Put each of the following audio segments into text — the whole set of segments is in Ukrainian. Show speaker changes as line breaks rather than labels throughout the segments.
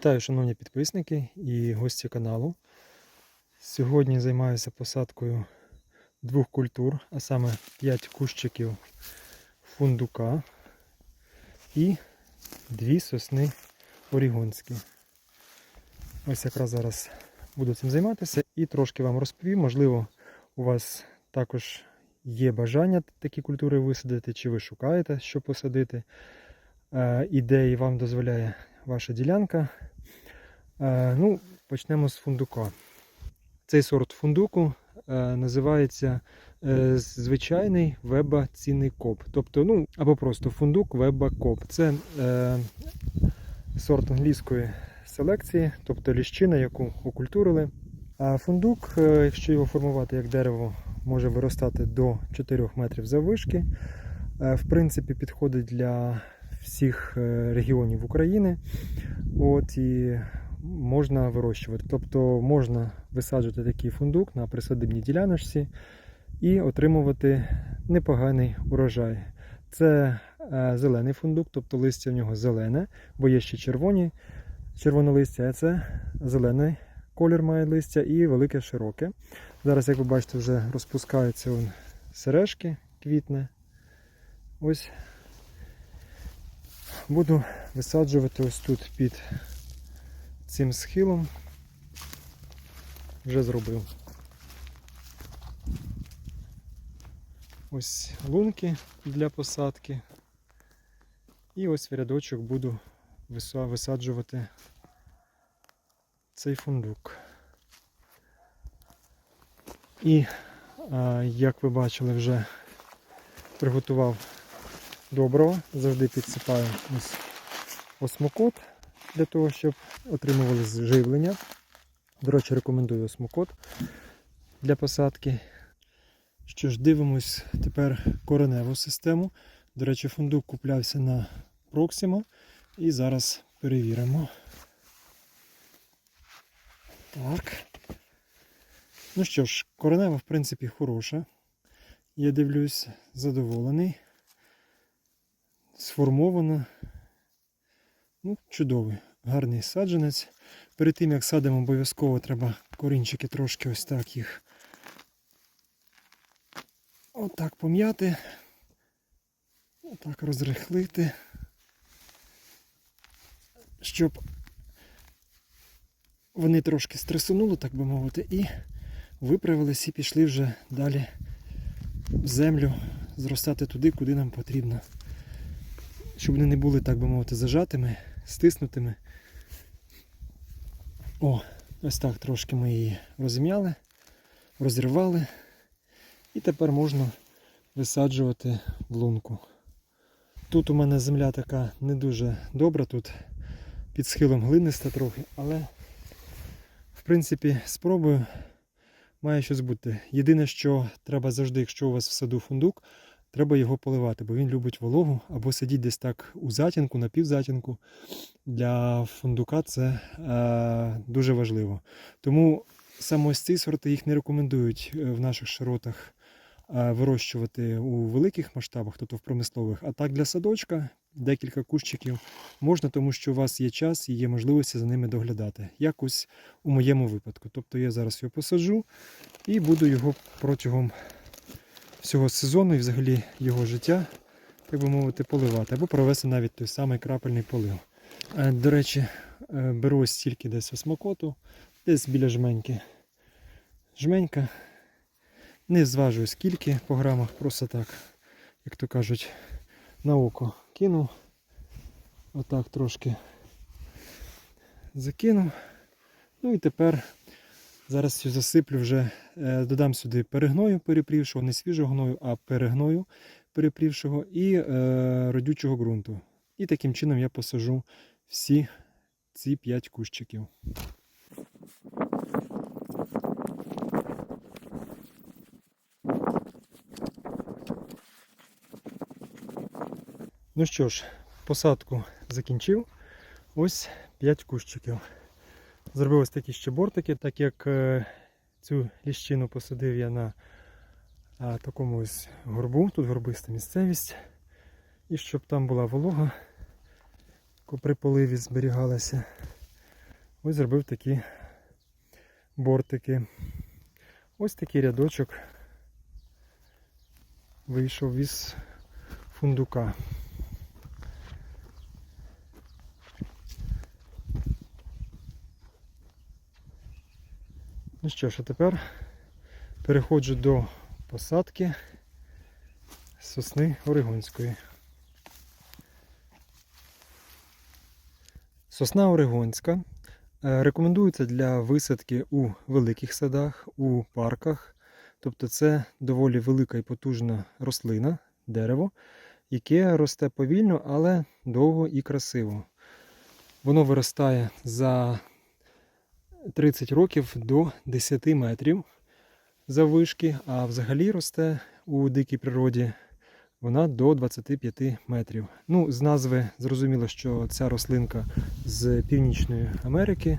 Вітаю, шановні підписники і гості каналу. Сьогодні займаюся посадкою двох культур, а саме 5 кущиків фундука і дві сосни орігонські. Ось якраз зараз буду цим займатися і трошки вам розповім. Можливо, у вас також є бажання такі культури висадити, чи ви шукаєте, що посадити. Е, Ідеї вам дозволяє ваша ділянка. Е, Ну, Почнемо з фундука. Цей сорт фундуку е, називається е, звичайний веба цінний коп. Тобто, ну, або просто фундук веба коп. Це е, сорт англійської селекції, тобто ліщина, яку окультурили. А фундук, якщо його формувати як дерево, може виростати до 4 метрів заввишки. В принципі, підходить для всіх регіонів України. От і можна вирощувати. Тобто можна висаджувати такий фундук на присадибній діляночці і отримувати непоганий урожай. Це е, зелений фундук, тобто листя в нього зелене, бо є ще червоні, червоне листя, це зелений колір має листя і велике широке. Зараз, як ви бачите, вже розпускаються вон сережки квітне. Ось буду висаджувати ось тут під цим схилом. Вже зробив. Ось лунки для посадки. І ось в рядочок буду висаджувати цей фундук. І, як ви бачили, вже приготував доброго. Завжди підсипаю ось осмокот для того, щоб отримували живлення. До речі, рекомендую осмокот для посадки. Що ж, дивимось тепер кореневу систему. До речі, фундук куплявся на Proxima. І зараз перевіримо. Так. Ну що ж, коренева, в принципі, хороша. Я дивлюсь, задоволений. Сформована. Ну, чудовий, гарний саджанець. Перед тим як садимо, обов'язково треба корінчики трошки ось так їх отак пом'яти, отак розрихлити, щоб вони трошки стресунули, так би мовити, і виправились і пішли вже далі в землю зростати туди, куди нам потрібно щоб вони не були, так би мовити, зажатими, стиснутими. О, ось так трошки ми її розм'яли, розірвали. І тепер можна висаджувати в лунку. Тут у мене земля така не дуже добра, тут під схилом глиниста трохи, але в принципі спробую. Має щось бути. Єдине, що треба завжди, якщо у вас в саду фундук, треба його поливати, бо він любить вологу або сидіть десь так у затінку, на півзатінку. Для фундука це е, дуже важливо. Тому саме ось ці сорти їх не рекомендують е, в наших широтах е, вирощувати у великих масштабах, тобто в промислових. А так для садочка декілька кущиків можна, тому що у вас є час і є можливості за ними доглядати. Якось у моєму випадку. Тобто я зараз його посаджу і буду його протягом всього сезону і взагалі його життя, так би мовити, поливати, або провести навіть той самий крапельний полив. Е, До речі, е, беру ось стільки десь осмокоту, десь біля жменьки. Жменька. Не зважую скільки по грамах, просто так, як то кажуть, на око кинув. Отак трошки закинув. Ну і тепер Зараз цю засиплю вже, е, додам сюди перегною перепрівшого, не свіжого гною, а перегною перепрівшого і е, родючого ґрунту. І таким чином я посажу всі ці 5 кущиків. Ну що ж, посадку закінчив. Ось 5 кущиків. Зробив ось такі ще бортики, так як е, цю ліщину посадив я на а, такому ось горбу, тут горбиста місцевість. І щоб там була волога, при поливі зберігалася. Ось зробив такі бортики. Ось такий рядочок вийшов із фундука. Ну що ж, а тепер переходжу до посадки сосни Орегонської. Сосна Орегонська е, рекомендується для висадки у великих садах, у парках. Тобто це доволі велика і потужна рослина, дерево, яке росте повільно, але довго і красиво. Воно виростає за 30 років до 10 метрів заввишки, а взагалі росте у дикій природі вона до 25 метрів. Ну, з назви зрозуміло, що ця рослинка з Північної Америки,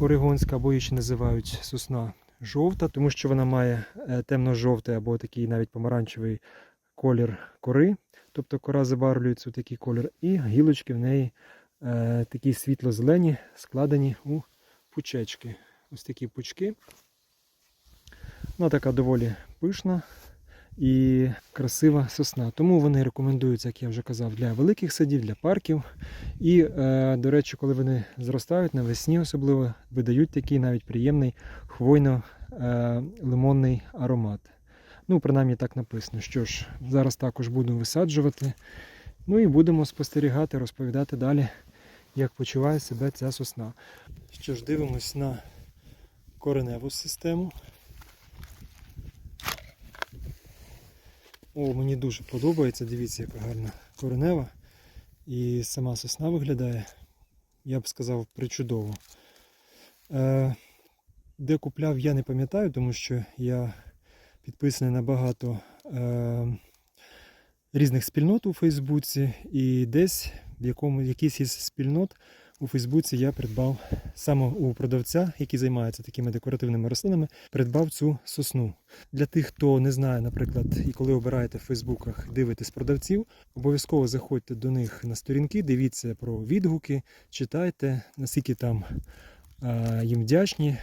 Орегонська, або її ще називають сосна жовта, тому що вона має е, темно-жовтий або такий навіть помаранчевий колір кори, тобто кора забарвлюється у такий колір, і гілочки в неї е, такі світло-зелені, складені у пучечки. Ось такі пучки. Вона така доволі пишна і красива сосна. Тому вони рекомендуються, як я вже казав, для великих садів, для парків. І, е, до речі, коли вони зростають навесні, особливо видають такий навіть приємний хвойно-лимонний аромат. Ну, принаймні так написано. Що ж, зараз також буду висаджувати. Ну і будемо спостерігати, розповідати далі, як почуває себе ця сосна. Що ж, дивимось на кореневу систему. О, мені дуже подобається, дивіться, яка гарна коренева. І сама сосна виглядає, я б сказав, причудово. Е, де купляв, я не пам'ятаю, тому що я підписаний на багато е, різних спільнот у Фейсбуці, і десь в якому якийсь із спільнот у Фейсбуці я придбав саме у продавця, який займається такими декоративними рослинами, придбав цю сосну. Для тих, хто не знає, наприклад, і коли обираєте в Фейсбуках, дивитесь продавців, обов'язково заходьте до них на сторінки, дивіться про відгуки, читайте, наскільки там е, їм вдячні.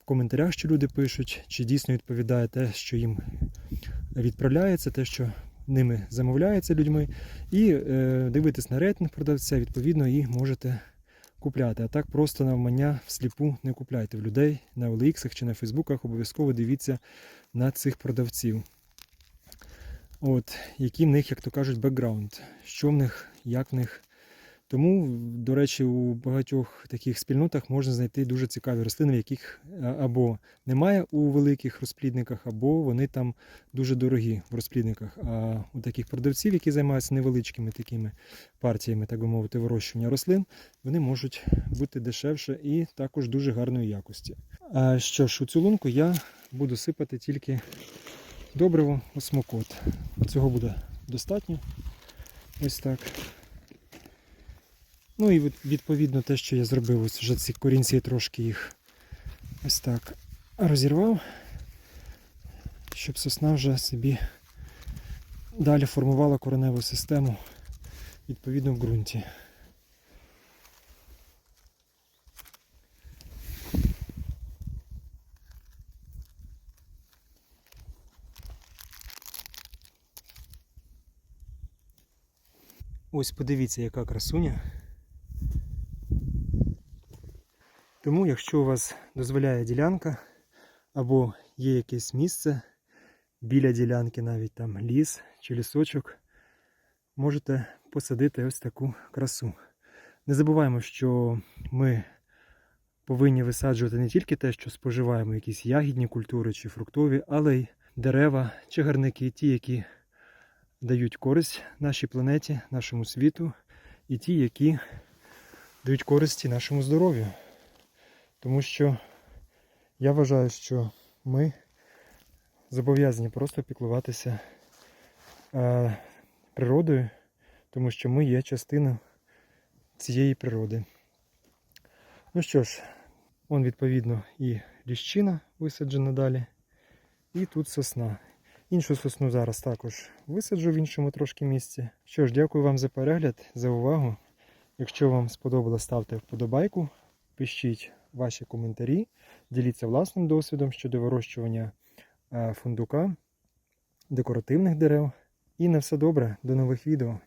В коментарях, що люди пишуть, чи дійсно відповідає те, що їм відправляється, те, що ними замовляється людьми, і е, дивитись на рейтинг продавця, відповідно, і можете купляти. А так просто навмання всліпу не купляйте в людей на OLX чи на Фейсбуках, обов'язково дивіться на цих продавців. От, Який в них, як то кажуть, бекграунд, що в них, як в них. Тому, до речі, у багатьох таких спільнотах можна знайти дуже цікаві рослини, в яких або немає у великих розплідниках, або вони там дуже дорогі в розплідниках. А у таких продавців, які займаються невеличкими такими партіями, так би мовити, вирощування рослин, вони можуть бути дешевше і також дуже гарної якості. А що ж, у цю лунку я буду сипати тільки добриво осмокот. Цього буде достатньо. Ось так. Ну і відповідно те, що я зробив, ось вже ці корінці трошки їх ось так розірвав, щоб сосна вже собі далі формувала кореневу систему відповідно в ґрунті. Ось подивіться, яка красуня. Тому, якщо у вас дозволяє ділянка, або є якесь місце біля ділянки, навіть там ліс чи лісочок, можете посадити ось таку красу. Не забуваємо, що ми повинні висаджувати не тільки те, що споживаємо, якісь ягідні культури чи фруктові, але й дерева, чагарники, ті, які дають користь нашій планеті, нашому світу, і ті, які дають користі нашому здоров'ю. Тому що я вважаю, що ми зобов'язані просто піклуватися е, природою, тому що ми є частина цієї природи. Ну що ж, он відповідно і ліщина висаджена далі, і тут сосна. Іншу сосну зараз також висаджу в іншому трошки місці. Що ж, дякую вам за перегляд, за увагу. Якщо вам сподобалось, ставте вподобайку пишіть ваші коментарі, діліться власним досвідом щодо вирощування е, фундука, декоративних дерев. І на все добре, до нових відео